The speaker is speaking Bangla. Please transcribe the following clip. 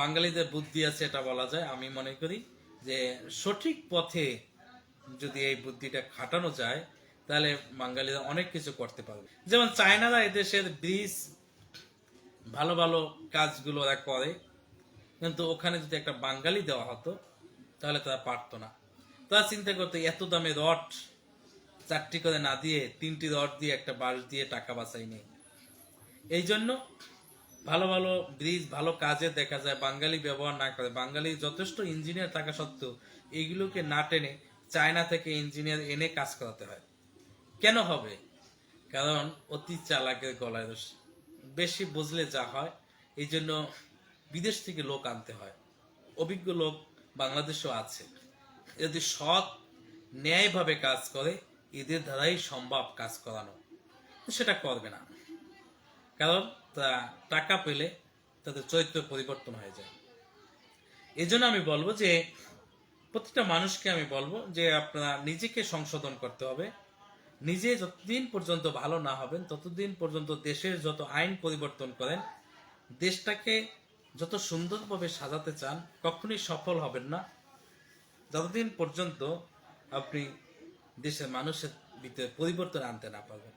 বাঙালিদের বুদ্ধি আছে এটা বলা যায়। আমি মনে করি যে সঠিক পথে যদি এই বুদ্ধিটা খাটানো যায়, তাহলে বাঙালিরা অনেক কিছু করতে পারবে। যেমন চায়নারা এদেশের ব্রিজ, ভালো ভালো কাজগুলো ওরা করে। কিন্তু ওখানে যদি একটা বাঙালি দেওয়া হতো, তাহলে তারা পারতো না। তারা চিন্তা করতো, এত দামে রড, চারটি করে না দিয়ে তিনটি রড দিয়ে একটা বাঁশ দিয়ে টাকা বাঁচাই নেই। এই জন্য ভালো ভালো ব্রিজ, ভালো কাজে দেখা যায়, বাঙালি ব্যবহার না করে। বাঙালি যথেষ্ট ইঞ্জিনিয়ার থাকা সত্ত্বেও এগুলোকে না টেনে চায়না থেকে ইঞ্জিনিয়ার এনে কাজ করাতে হয়। কেন হবে? কারণ অতি চালাকের গলায় দোষ। বেশি বুঝলে যা হয়, এই জন্য বিদেশ থেকে লোক আনতে হয়। অভিজ্ঞ লোক বাংলাদেশও আছে। যদি সৎ, ন্যায়ভাবে কাজ করে, এদের দ্বারাই সম্ভব কাজ করানো। সেটা করবে না। কারণ টাকা পেলে তাদের চরিত্র পরিবর্তন হয়ে যায়। এই জন্য আমি বলব যে, প্রতিটা মানুষকে আমি বলব যে, আপনারা নিজেকে সংশোধন করতে হবে। নিজে যতদিন পর্যন্ত ভালো না হবেন, ততদিন পর্যন্ত দেশের যত আইন পরিবর্তন করেন, দেশটাকে যত সুন্দরভাবে সাজাতে চান, কখনোই সফল হবেন না। যতদিন পর্যন্ত আপনি দেশের মানুষের ভিতরে পরিবর্তন আনতে না পারবেন।